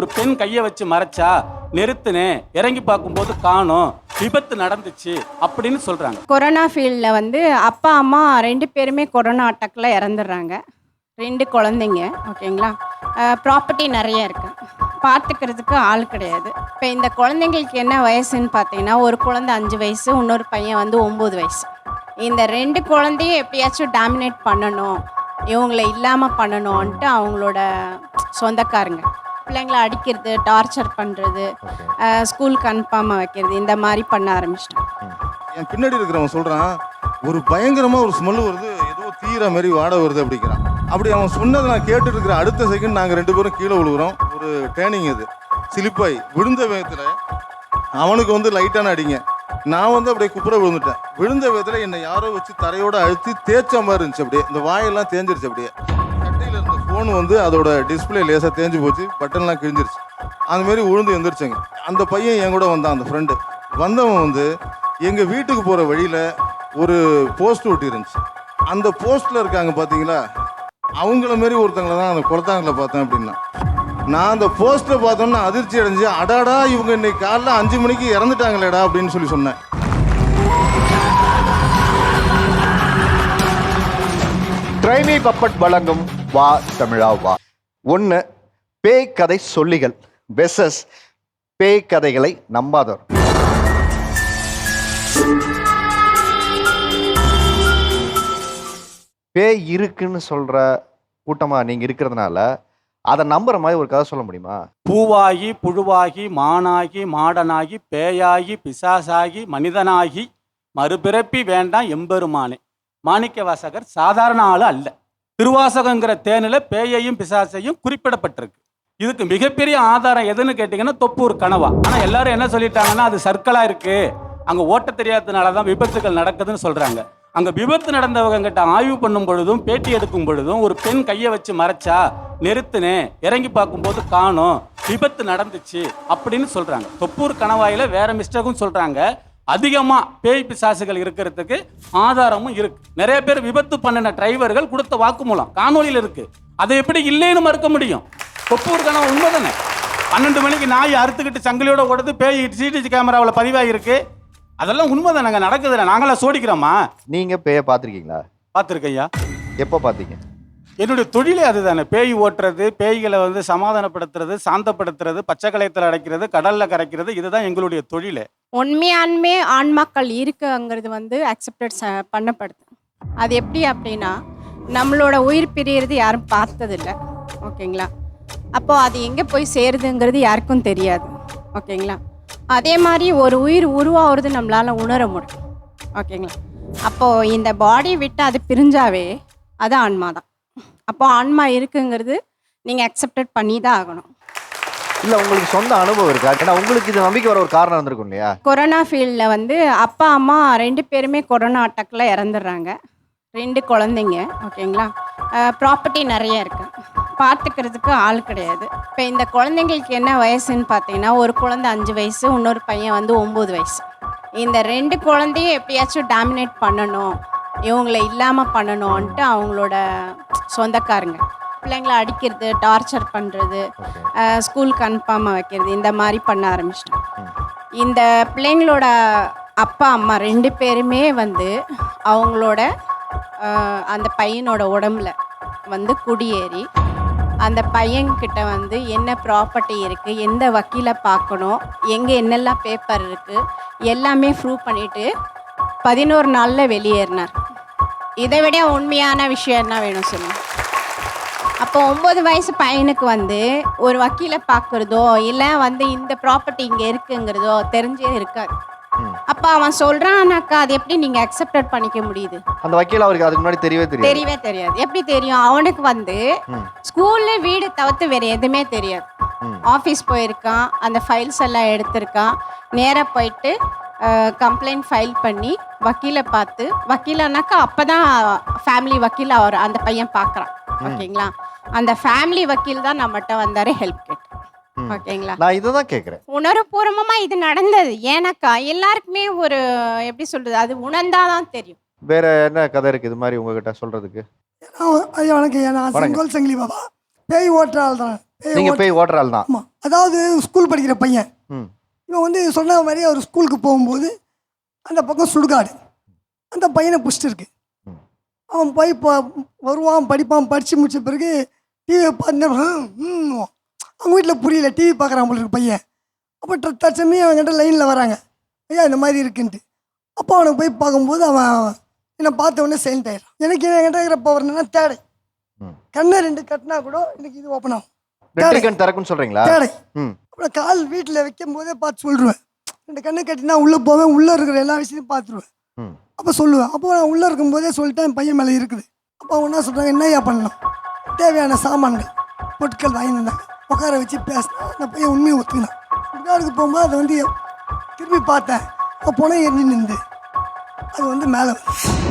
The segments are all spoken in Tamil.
ஒரு பெண் கையை வச்சு மறைச்சா நிறுத்துனேன் இறங்கி பார்க்கும்போது காணும் விபத்து நடந்துச்சு அப்படின்னு சொல்கிறாங்க கொரோனா ஃபீல்டில் வந்து அப்பா அம்மா ரெண்டு பேருமே கொரோனா அட்டாக்கில் இறந்துடுறாங்க. ரெண்டு குழந்தைங்க ஓகேங்களா? ப்ராப்பர்ட்டி நிறைய இருக்கு. பார்த்துக்கிறதுக்கு ஆள் கிடையாது. இப்போ இந்த குழந்தைங்களுக்கு என்ன வயசுன்னு பார்த்தீங்கன்னா ஒரு குழந்தை அஞ்சு வயசு இன்னொரு பையன் வந்து ஒம்பது வயசு. இந்த ரெண்டு குழந்தையும் எப்படியாச்சும் டாமினேட் பண்ணணும் இவங்களை இல்லாமல் பண்ணணும்ன்ட்டு அவங்களோட சொந்தக்காரங்க. பிள்ளைங்களை அடிக்கிறது டார்ச்சர் பண்ணுறது ஸ்கூலுக்கு அனுப்பாமல் வைக்கிறது இந்த மாதிரி பண்ண ஆரம்பிச்சிட்டாங்க. என் பின்னாடி இருக்கிறவன் சொல்றான் ஒரு பயங்கரமா ஒரு ஸ்மெல் வருது ஏதோ தீர மாதிரி வாடை வருது அப்படிங்கிறான். அப்படி அவன் சொன்னதை நான் கேட்டுட்டு இருக்கிற அடுத்த செகண்ட் நாங்க ரெண்டு பேரும் கீழே விழுகுறோம். ஒரு டேர்னிங் இது. சிலிப்பாய் விழுந்த வேகத்துல அவனுக்கு வந்து லைட்டான அடிங்க. நான் வந்து அப்படியே குப்புற விழுந்துட்டேன். விழுந்த விதத்துல என்னை யாரோ வச்சு தரையோட அழுத்தி தேய்ச்ச மாதிரி இருந்துச்சு அப்படியே. இந்த வாயெல்லாம் தேஞ்சிருச்சு அப்படியே. ஃபோன் வந்து அதோட டிஸ்பிளே லேசாக தேஞ்சு போச்சு பட்டன்லாம் கிழிஞ்சிருச்சு. அந்த மாதிரி உழுந்து எழுந்திரிச்சேங்க அந்த பையன் என் கூட வந்தான் அந்த ஃப்ரெண்டு வந்தவன் வந்து எங்கள் வீட்டுக்கு போகிற வழியில் ஒரு போஸ்ட் ஒட்டி இருந்துச்சு. அந்த போஸ்ட்டில் இருக்காங்க பார்த்தீங்களா அவங்கள மாரி ஒருத்தங்களை தான் அந்த குளத்தாங்களை பார்த்தேன் அப்படின்னா. நான் அந்த போஸ்ட்டில் பார்த்தோன்னா அதிர்ச்சி அடைஞ்சு அடாடா இவங்க இன்னைக்கு காலைல அஞ்சு மணிக்கு இறந்துட்டாங்களேடா அப்படின்னு சொல்லி சொன்னேன். ட்ரைனி பப்பட் வழங்கும் வா தமிழா வா. ஒன்று பேய் கதை சொல்லிகள் வெசஸ் பேய் கதைகளை நம்பாதவர் பேய் இருக்குன்னு சொல்ற கூட்டமா நீங்க இருக்கிறதுனால அதை நம்புற மாதிரி ஒரு கதை சொல்ல முடியுமா? பூவாகி புழுவாகி மானாகி மாடனாகி பேயாகி பிசாசாகி மனிதனாகி மறுபிறப்பி வேண்டாம் எம்பெருமானே. மாணிக்க வாசகர் சாதாரண ஆளு அல்ல. திருவாசகங்கிற தேனில் பேயையும் பிசாசையும் குறிப்பிடப்பட்டிருக்கு. இதுக்கு மிகப்பெரிய ஆதாரம் எதுன்னு கேட்டிங்கன்னா தொப்பூர் கனவா. ஆனால் எல்லாரும் என்ன சொல்லிட்டாங்கன்னா அது சர்க்கலாக இருக்கு. அங்கே ஓட்ட தெரியாததுனால தான் விபத்துகள் நடக்குதுன்னு சொல்கிறாங்க அங்கே விபத்து நடந்தவங்ககிட்ட ஆய்வு பண்ணும் பொழுதும் பேட்டி எடுக்கும் பொழுதும் ஒரு பெண் கையை வச்சு மறைச்சா நிறுத்துனேன் இறங்கி பார்க்கும்போது காணோம் விபத்து நடந்துச்சு அப்படின்னு சொல்கிறாங்க தொப்பூர் கணவாயில் வேற மிஸ்டேக்கும் சொல்கிறாங்க அதிகமாக பேய் பிசாசுகள் இருக்கிறதுக்கு ஆதாரமும் இருக்கு. நிறைய பேர் விபத்து பண்ணின டிரைவர்கள் கொடுத்த வாக்குமூலம் காணொளியில் இருக்கு. அதை எப்படி இல்லைன்னு மறுக்க முடியும்? தொப்பூர் கனவு உண்மைதானே? பன்னெண்டு மணிக்கு நாய் அறுத்துக்கிட்டு சங்கிலியோட ஓடுது பேய் சிடிசி கேமராவில் பதிவாகிருக்கு அதெல்லாம் உண்மைதானங்க நடக்குதுல்ல நாங்களாம் சோடிக்கிறோமா? நீங்க பேயை பார்த்துருக்கீங்களா? பார்த்துருக்கையா எப்போ பார்த்தீங்க? என்னுடைய தொழிலே அதுதானே பேய் ஓட்டுறது பேய்களை வந்து சமாதானப்படுத்துறது சாந்தப்படுத்துறது பச்சை கலையத்தில் அடைக்கிறது கடல்ல கரைக்கிறது இதுதான் எங்களுடைய தொழிலே. உண்மையான்மே ஆன்மாக்கள் இருக்குங்கிறது வந்து அக்செப்டட் பண்ணப்படுது. அது எப்படி அப்படின்னா நம்மளோட உயிர் பிரியறது யாரும் பார்த்ததில்ல. ஓகேங்களா? அப்போது அது எங்கே போய் சேருதுங்கிறது யாருக்கும் தெரியாது. ஓகேங்களா? அதே மாதிரி ஒரு உயிர் உருவாகிறது நம்மளால் உணர முடியும். ஓகேங்களா? அப்போது இந்த பாடி விட்டு அது பிரிஞ்சாவே அது ஆன்மா தான் அப்போது ஆன்மா இருக்குங்கிறது நீங்கள் அக்செப்டட் பண்ணி தான் ஆகணும். இல்ல உங்களுக்கு சொந்த அனுபவம் இருக்கா? ஏன்னா உங்களுக்கு இது நம்பிக்கை வர ஒரு காரணம் இருந்திருக்கும் இல்லையா? கொரோனா ஃபீல்டில் வந்து அப்பா அம்மா ரெண்டு பேருமே கொரோனா அட்டாக்கில் இறந்துடுறாங்க. ரெண்டு குழந்தைங்க ஓகேங்களா ப்ராப்பர்ட்டி நிறைய இருக்கு. பார்த்துக்கிறதுக்கு ஆள் கிடையாது. இப்போ இந்த குழந்தைங்களுக்கு என்ன வயசுன்னு பார்த்தீங்கன்னா ஒரு குழந்தை அஞ்சு வயசு இன்னொரு பையன் வந்து ஒம்பது வயசு. இந்த ரெண்டு குழந்தையும் எப்படியாச்சும் டாமினேட் பண்ணணும் இவங்களை இல்லாமல் பண்ணணும்ன்ட்டு அவங்களோட சொந்தக்காரங்க. பிள்ளைங்களை அடிக்கிறது டார்ச்சர் பண்ணுறது ஸ்கூலுக்கு அனுப்பாமல் வைக்கிறது இந்த மாதிரி பண்ண ஆரம்பிச்சிட்டாங்க இந்த பிள்ளைங்களோட அப்பா அம்மா ரெண்டு பேருமே வந்து அவங்களோட அந்த பையனோட உடம்புல வந்து குடியேறி அந்த பையன்கிட்ட வந்து என்ன ப்ராப்பர்ட்டி இருக்குது எந்த வக்கீலை பார்க்கணும் எங்கே என்னெல்லாம் பேப்பர் இருக்குது எல்லாமே ப்ரூவ் பண்ணிவிட்டு பதினோரு நாளில் வெளியேறினார். இதை விட உண்மையான விஷயம் என்ன வேணும் சொல்லுங்க? அப்போ ஒம்பது வயசு பையனுக்கு வந்து ஒரு வக்கீலை பார்க்குறதோ இல்லை வந்து இந்த ப்ராப்பர்ட்டி இங்கே இருக்குங்கிறதோ தெரிஞ்சே இருக்காது. அப்போ அவன் சொல்கிறான்னாக்கா அது எப்படி நீங்கள் அக்செப்டட் பண்ணிக்க முடியுது? அந்த வக்கீல் அவருக்கு அதுக்கு முன்னாடி தெரியவே தெரியாது. தெரியவே தெரியாது. எப்படி தெரியும்? அவனுக்கு வந்து. ஸ்கூல்ல வீடு தவிர்த்து வேற எதுவுமே தெரியாது. ஆஃபீஸ் போயிருக்கான் அந்த ஃபைல்ஸ் எல்லாம் எடுத்திருக்கான். நேராக போயிட்டு கம்ப்ளைண்ட் ஃபைல் பண்ணி வக்கீலை பார்த்து வக்கீலனாக்கா அப்போ தான் ஃபேமிலி வக்கீல் அவர் அந்த பையன் பார்க்குறான் ஓகேங்களா? அந்த ஃபேமிலி வக்கீல் தான் நம்மகிட்ட வந்தார் ஹெல்ப் கேட்டு ம். ஓகேங்களா? நான் இதை தான் கேட்குறேன் உணர்வுபூர்வமா இது நடந்தது. ஏன்னாக்கா எல்லாருக்குமே ஒரு எப்படி சொல்றது அது உணர்ந்தாதான் தெரியும். வேற என்ன கதை இருக்கு இது மாதிரி உங்ககிட்ட சொல்றதுக்கு? நான் ஐயா வணக்கம் நான். செங்கோல் செங்கிலி பாபா பேய் ஓட்டுற ஆள் தான். பேய் நீங்க ஓட்ட- போய் ஓட்டுற ஆள் தான். ஆமாம் அதாவது ஸ்கூல் படிக்கிற பையன். இவன் வந்து சொன்ன மாதிரி அவர் ஸ்கூலுக்கு போகும்போது அந்த பக்கம் சுடுகாடு. அந்த பையனை பிடிச்சிட்டு இருக்கு. அவன் போய் இப்போ வருவான் படிப்பான் படித்து முடிச்ச பிறகு டிவியை பார்த்து அவங்க வீட்டில் புரியல டிவி பார்க்குறான் போல இருக்கு பையன். அப்போ தற்சமயம் அவன்கிட்ட லைனில் வராங்க. ஐயா இந்த மாதிரி இருக்குன்ட்டு. அப்போ அவனை போய் பார்க்கும்போது அவன் என்னை பார்த்த உடனே சைலண்ட் ஆயிடுறான். எனக்கு என்கிட்ட இருக்கிற பவர் என்னன்னா தேடை. கண்ணை ரெண்டு கட்டினா கூட எனக்கு இது ஓப்பன் ஆகும். வெற்றிகன் திறக்குன்னு சொல்றீங்களா? தேடை. அப்புறம் கால் வீட்டில் வைக்கும் போதே பார்த்து சொல்லிடுவேன் ரெண்டு கண்ணை கட்டினா உள்ளே போவேன் உள்ளே இருக்கிற எல்லா விஷயத்தையும் பார்த்துருவேன். அப்போ சொல்லுவேன். அப்போ நான் உள்ளே இருக்கும்போதே சொல்லிட்டேன் என் பையன் மேலே இருக்குது. அப்போ அவங்க என்ன சொல்கிறாங்க என்னய்யா பண்ணலாம் தேவையான சாமான்கள் பொருட்கள் வாங்கி வந்தாங்க உட்கார வச்சு பேசினா அந்த பையன் உண்மையை ஒத்துக்கினான். சுடுகாடுக்கு போகும்போது அதை வந்து திரும்பி பார்த்தேன். அப்போ போனால் எண்ணி நின்று அது வந்து மேலே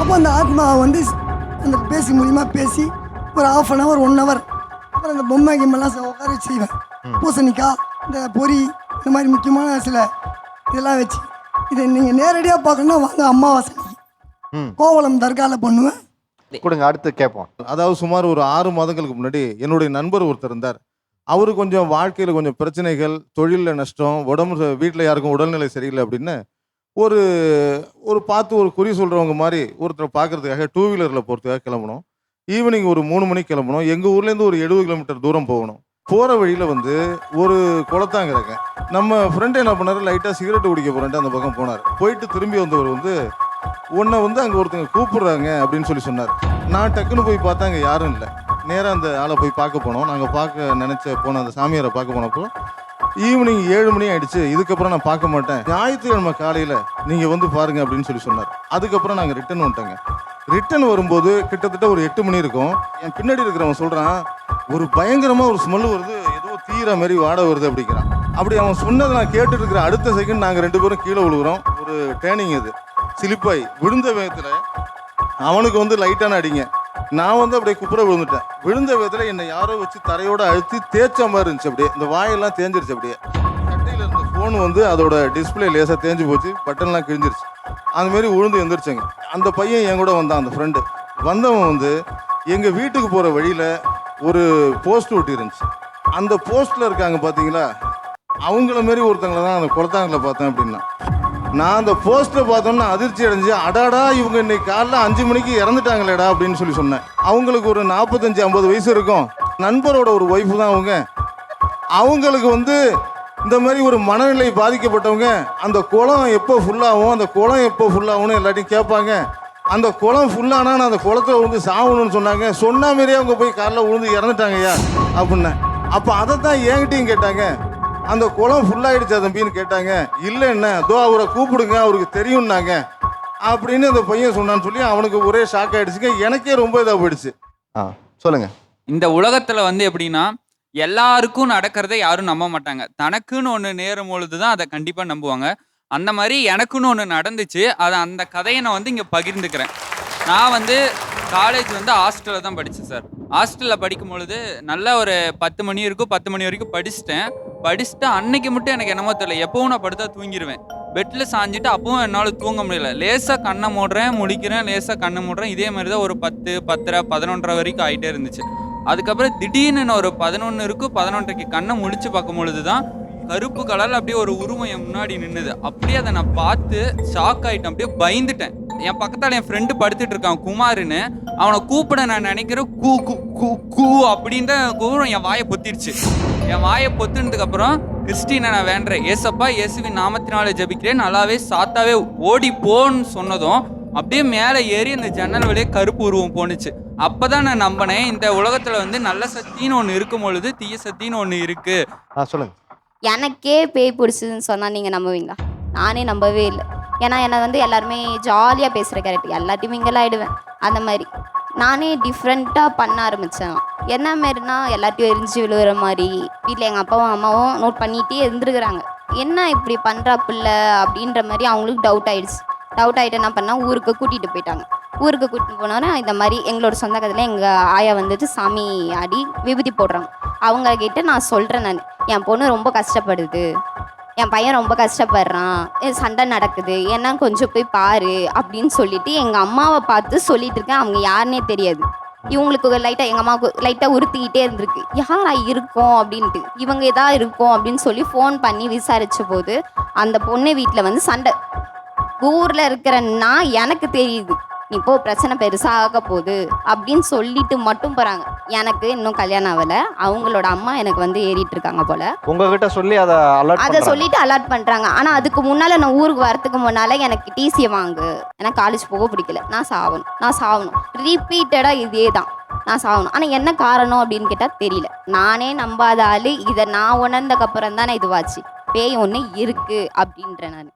அப்போ அந்த ஆத்மா வந்து அந்த பேசி மூலியமா பேசி ஒரு half an hour one hour அப்புறம் அந்த பொம்மை கிம்மெல்லாம் உட்கார வச்சு செய்வேன். பூசணிக்காய் இந்த பொரி இந்த மாதிரி முக்கியமான சில இதெல்லாம் வச்சு இதை நீங்கள் நேரடியாக பார்க்கணுன்னா வாங்க அமாவாசை ம். கோவளம் தர்காவில் பண்ணுவேன். கொடுங்க அடுத்து கேட்போம். அதாவது சுமார் ஒரு ஆறு மாதங்களுக்கு முன்னாடி என்னுடைய நண்பர் ஒருத்தர் இருந்தார். அவரு கொஞ்சம் வாழ்க்கையில் கொஞ்சம் பிரச்சனைகள் தொழிலில் நஷ்டம் உடம்பு வீட்டில் யாருக்கும் உடல்நிலை சரியில்லை அப்படின்னு ஒரு ஒரு பார்த்து ஒரு குறி சொல்கிறவங்க மாதிரி ஒருத்தரை பார்க்கறதுக்காக டூ வீலரில் போகிறதுக்காக கிளம்பணும் ஈவினிங் ஒரு மூணு மணிக்கு கிளம்பணும் எங்கள் ஊர்லேருந்து ஒரு எழுபது கிலோமீட்டர் தூரம் போகணும். போகிற வழியில் வந்து ஒரு குளத்தாங்கிறங்க நம்ம ஃப்ரெண்டு என்ன பண்ணாரு? லைட்டாக சிகரெட் குடிக்க போகிறேன்ட்டு அந்த பக்கம் போனார். போயிட்டு திரும்பி வந்தவர் வந்து உன்னை வந்து அங்கே ஒருத்தங்க கூப்பிடுறாங்க அப்படின்னு சொல்லி சொன்னார். நான் டக்குன்னு போய் பார்த்தா அங்கே யாரும் இல்லை. நேராக அந்த ஆளை போய் பார்க்க போனோம். நாங்கள் பார்க்க நினச்ச போன அந்த சாமியாரை பார்க்க போனப்போ ஈவினிங் ஏழு மணி ஆயிடுச்சு. இதுக்கப்புறம் நான் பார்க்க மாட்டேன். ஞாயிற்றுக்கிழமை காலையில் நீங்கள் வந்து பாருங்க அப்படின்னு சொல்லி சொன்னார். அதுக்கப்புறம் நாங்கள் ரிட்டர்ன் வந்துட்டோங்க. ரிட்டர்ன் வரும்போது கிட்டத்தட்ட ஒரு எட்டு மணி இருக்கும். என் பின்னாடி இருக்கிறவன் சொல்கிறான் ஒரு பயங்கரமாக ஒரு ஸ்மெல் வருது. ஏதோ தீர மாதிரி வாட வருது அப்படிங்கிறான். அப்படி அவன் சொன்னதை நான் கேட்டுட்டு இருக்கிற அடுத்த செகண்ட் நாங்கள் ரெண்டு பேரும் கீழே விழுகுறோம். ஒரு ட்ரைனிங் இது. சிலிப்பாய் விழுந்த வேகத்தில் அவனுக்கு வந்து லைட்டான அடிங்க. நான் வந்து அப்படியே குப்புற விழுந்துட்டேன். விழுந்த விதத்தில் என்னை யாரோ வச்சு தரையோட அழுத்தி தேய்ச்ச மாதிரி இருந்துச்சு அப்படியே. இந்த வாயெல்லாம் தேஞ்சிருச்சு அப்படியே. கட்டையில் இருந்த ஃபோன் வந்து அதோட டிஸ்பிளே லேசாக தேஞ்சு போச்சு. பட்டன்லாம் கிழிஞ்சிருச்சு. அந்தமாரி உழுந்து விழுந்து அந்த பையன் என் கூட வந்தான் அந்த ஃப்ரெண்டு வந்தவன் வந்து எங்கள் வீட்டுக்கு போகிற வழியில் ஒரு போஸ்ட் ஒட்டி இருந்துச்சு. அந்த போஸ்ட்டில் இருக்காங்க பார்த்தீங்களா அவங்கள மாரி ஒருத்தங்களை தான் அந்த குளத்தாங்களை பார்த்தேன் அப்படின்னா. நான் அந்த போஸ்டர் பார்த்தோம்னா அதிர்ச்சி அடைஞ்சு அடாடா இவங்க இன்னைக்கு காலைல அஞ்சு மணிக்கு இறந்துட்டாங்களேடா அப்படின்னு சொல்லி சொன்னேன். அவங்களுக்கு ஒரு நாற்பத்தஞ்சு ஐம்பது வயசு இருக்கும். நண்பரோட ஒரு ஒய்ஃபு தான் அவங்க. அவங்களுக்கு வந்து இந்த மாதிரி ஒரு மனநிலை பாதிக்கப்பட்டவங்க அந்த குளம் எப்போ ஃபுல்லாகும் அந்த குளம் எப்போ ஃபுல்லாகும்னு எல்லாத்தையும் கேட்பாங்க. அந்த குளம் ஃபுல்லானா நான் அந்த குளத்துல விழுந்து சாகணும்னு சொன்னாங்க. சொன்ன மாதிரியே அவங்க போய் காலைல விழுந்து இறந்துட்டாங்கய்யா அப்படின்னேன். அப்போ அதை தான் என்கிட்டயும் கேட்டாங்க. அந்த குளம் ஃபுல்லாயிடுச்சா தம்பின்னு கேட்டாங்க. இல்லை என்ன தோ அவரை கூப்பிடுங்க அவருக்கு தெரியும்னாங்க. அப்படின்னு அந்த பையன் சொன்னான்னு சொல்லி அவனுக்கு ஒரே ஷாக் ஆயிடுச்சுங்க. எனக்கே ரொம்ப இதாக போயிடுச்சு. ஆ சொல்லுங்க. இந்த உலகத்துல வந்து எப்படின்னா எல்லாருக்கும் நடக்கிறத யாரும் நம்ப மாட்டாங்க. தனக்குன்னு ஒன்று நேரும் பொழுது தான் அதை கண்டிப்பாக நம்புவாங்க. அந்த மாதிரி எனக்குன்னு ஒன்று நடந்துச்சு. அதை அந்த கதையை நான் வந்து இங்கே பகிர்ந்துக்கிறேன். நான் வந்து காலேஜ் வந்து ஹாஸ்டலில் தான் படித்தேன் சார் ஹாஸ்டலில் படிக்கும் பொழுது நல்ல ஒரு பத்து மணி இருக்கும் பத்து மணி வரைக்கும் படிச்சுட்டேன். படிச்சுட்டு அன்னைக்கு மட்டும் எனக்கு என்னமோ தெரியல. எப்பவும் நான் படுத்தா தூங்கிடுவேன் பெட்டில் சாஞ்சிட்டு அப்பவும் என்னால் தூங்க முடியல. லேசாக கண்ணை மூடுறேன் முழிக்கிறேன் லேசாக கண்ணை மூடுறேன். இதே மாதிரி தான் ஒரு பத்து பத்தரை பதினொன்றரை வரைக்கும் ஆகிட்டே இருந்துச்சு. அதுக்கப்புறம் திடீர்னு நான் ஒரு பதினொன்று இருக்கும் பதினொன்றைக்கு கண்ணை முழிச்சு பார்க்கும் பொழுது தான் கருப்பு கலரில் அப்படியே ஒரு உருவம் என் முன்னாடி நின்றுது அப்படியே அதை நான் பார்த்து ஷாக் ஆயிட்டேன். அப்படியே பயந்துட்டேன். என் பக்கத்தால் என் ஃப்ரெண்டு படுத்துட்டு இருக்கான் குமாருன்னு. அவனை கூப்பிட நான் நினைக்கிறேன் கூ கூ கூ கூ அப்படின்ற கூறம் என் வாயை பொத்திடுச்சு என் வாயை பொத்துனதுக்கு அப்புறம் கிறிஸ்டினை நான் வேண்டேன் ஏசப்பா இயேசுவின் நாமத்தினால ஜெபிக்கிறேன். நல்லாவே சாத்தாவே ஓடி போன்னு சொன்னதும் அப்படியே மேலே ஏறி அந்த ஜன்னல் வழியே கருப்பு உருவம் போணுச்சு. அப்பதான் நான் நம்பினேன் இந்த உலகத்துல வந்து நல்ல சக்தின்னு ஒன்று இருக்கும் பொழுது தீய சக்தின்னு ஒன்று இருக்கு. ஆ சொல்லுங்க. எனக்கே பேய் பிடிச்சதுன்னு சொன்னால் நீங்கள் நம்புவீங்களா? நானே நம்பவே இல்லை. ஏன்னா என்னை வந்து எல்லாருமே ஜாலியாக பேசுகிற கேரக்டர் எல்லாத்தையும் மிங்கல் ஆகிடுவேன் அந்த மாதிரி. நானே டிஃப்ரெண்ட்டாக பண்ண ஆரம்பித்தேன் என்ன மாரினா எல்லாத்தையும் எரிஞ்சு விழுகிற மாதிரி. வீட்டில் எங்கள் அப்பாவும் அம்மாவும் நோட் பண்ணிகிட்டே இருந்துருக்குறாங்க. என்ன இப்படி பண்ணுறா பிள்ளை அப்படின்ற மாதிரி அவங்களுக்கு டவுட் ஆயிடுச்சு. டவுட் ஆகிட்டு என்ன பண்ணால் ஊருக்கு கூட்டிகிட்டு போயிட்டாங்க. ஊருக்கு கூட்டிட்டு போனோன்னே இந்த மாதிரி எங்களோட சொந்தக்கத்தில் எங்கள் ஆயா வந்துட்டு சாமி ஆடி விபூதி போடுறாங்க. அவங்க கிட்ட நான் சொல்கிறேன் நான். என் பொண்ணு ரொம்ப கஷ்டப்படுது. என் பையன் ரொம்ப கஷ்டப்படுறான். சண்டை நடக்குது. ஏன்னா கொஞ்சம் போய் பாரு அப்படின்னு சொல்லிட்டு எங்கள் அம்மாவை பார்த்து சொல்லிட்டு இருக்கேன். அவங்க யாருன்னே தெரியாது. இவங்களுக்கு லைட்டாக எங்கள் அம்மாவுக்கு லைட்டாக உறுத்திக்கிட்டே இருந்திருக்கு. யாரா இருக்கோம்? அப்படின்ட்டு. இவங்க எதா இருக்கோம்? அப்படின்னு சொல்லி ஃபோன் பண்ணி விசாரித்த போது அந்த பொண்ணு வீட்டில் வந்து சண்டை. ஊரில் இருக்கிறன்னா எனக்கு தெரியுது. நீ போ பிரச்சனை பெருசாக ஆக போகுது அப்படின்னு சொல்லிட்டு மட்டும் போகிறாங்க எனக்கு இன்னும் கல்யாணம் ஆகலை. அவங்களோட அம்மா எனக்கு வந்து ஏறிட்டு இருக்காங்க போல. உங்ககிட்ட சொல்லி அதை அலர்ட் அதை சொல்லிட்டு அலர்ட் பண்றாங்க. ஆனா அதுக்கு முன்னால நான் ஊருக்கு வரதுக்கு முன்னால எனக்கு டிசியை வாங்கு. எனக்கு காலேஜ் போக பிடிக்கல. நான் சாகணும் நான் சாகணும் ரிப்பீட்டடா இதே தான். நான் சாகணும் ஆனா என்ன காரணம் அப்படின்னு கேட்டா தெரியல. நானே நம்பாத ஆளு. இதை நான் உணர்ந்தக்கப்புறம் தான் இதுவாச்சு. பேய் ஒன்று இருக்கு அப்படின்ற நான்.